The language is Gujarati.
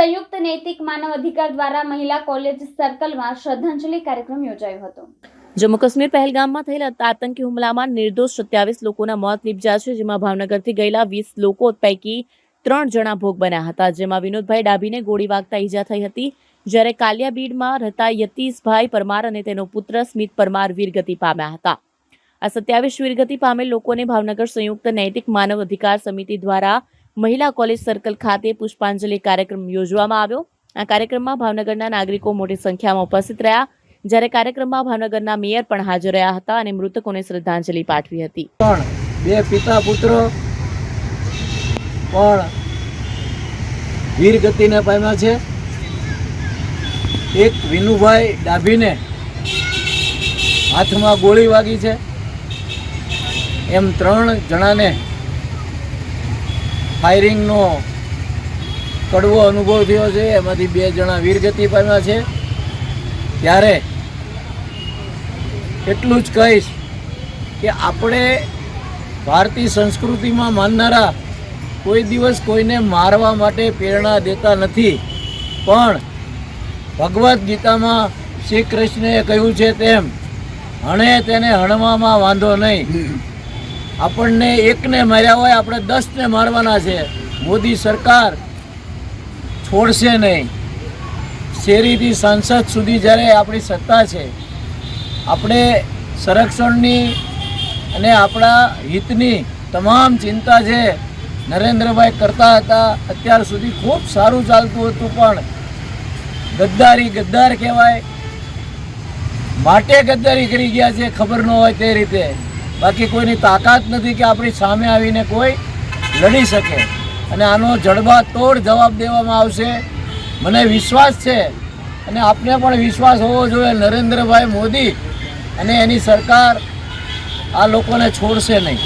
સંયુક્ત નૈતિક માનવ અધિકાર દ્વારા મહિલા કોલેજ સર્કલમાં શ્રદ્ધાંજલિ કાર્યક્રમ યોજાયો હતો. જમ્મુ કાશ્મીર પહેલગામમાં થયેલા આતંકી હુમલામાં નિર્દોષ સત્યાવીસ લોકોના મોત નીપજ્યા છે, જેમાં ભાવનગરથી ગયેલા વીસ લોકો પૈકી ત્રણ જણા ભોગ બન્યા હતા, જેમાં વિનોદભાઈ ડાભીને ગોળી વાગતા ઈજા થઈ હતી. જ્યારે કાલિયાબીડમાં રહેતા યતીશભાઈ પરમાર અને તેનો પુત્ર સ્મિત પરમાર વીરગતિ પામ્યા હતા. આ સત્યાવીસ વીરગતિ પામેલ લોકોને ભાવનગર સંયુક્ત નૈતિક માનવ અધિકાર સમિતિ દ્વારા મહિલા કોલેજ સર્કલ ખાતે પુષ્પાંજલિ કાર્યક્રમ યોજવામાં આવ્યો. આ કાર્યક્રમમાં ભાવનગરના નાગરિકો મોટી સંખ્યામાં ઉપસ્થિત રહ્યા. જ્યારે કાર્યક્રમમાં ભાવનગરના મેયર પણ હાજર રહ્યા હતા અને મૃતકોને શ્રદ્ધાંજલિ પાઠવી હતી. પણ બે પિતા પુત્ર પણ વીરગતિને પામ્યા છે. એક વિનુભાઈ ડાભીને હાથમાં ગોળી વાગી છે. એમ ત્રણ જણાને ફાયરિંગનો કડવો અનુભવ થયો છે. એમાંથી બે જણા વીરગતિ પામ્યા છે. ત્યારે એટલું જ કહીશ કે આપણે ભારતીય સંસ્કૃતિમાં માનનારા કોઈ દિવસ કોઈને મારવા માટે પ્રેરણા દેતા નથી. પણ ભગવદ્ ગીતામાં શ્રી કૃષ્ણએ કહ્યું છે તેમ, હણે તેને હણવામાં વાંધો નહીં. આપણને એકને માર્યા હોય, આપણે દસને મારવાના છે. મોદી સરકાર છોડશે નહીં. શેરીથી સાંસદ સુધી જ્યારે આપણી સત્તા છે, આપણે સંરક્ષણની અને આપણા હિતની તમામ ચિંતા જે નરેન્દ્રભાઈ કરતા હતા, અત્યાર સુધી ખૂબ સારું ચાલતું હતું, પણ ગદ્દારી ગદ્દાર કહેવાય. માટે ગદ્દારી કરી ગયા છે, ખબર ન હોય તે રીતે. બાકી કોઈની તાકાત નથી કે આપણી સામે આવીને કોઈ લડી શકે. અને આનો જડબા તોડ જવાબ દેવામાં આવશે. મને વિશ્વાસ છે અને આપને પણ વિશ્વાસ હોવો જોઈએ નરેન્દ્રભાઈ મોદી અને એની સરકાર આ લોકોને છોડશે નહીં.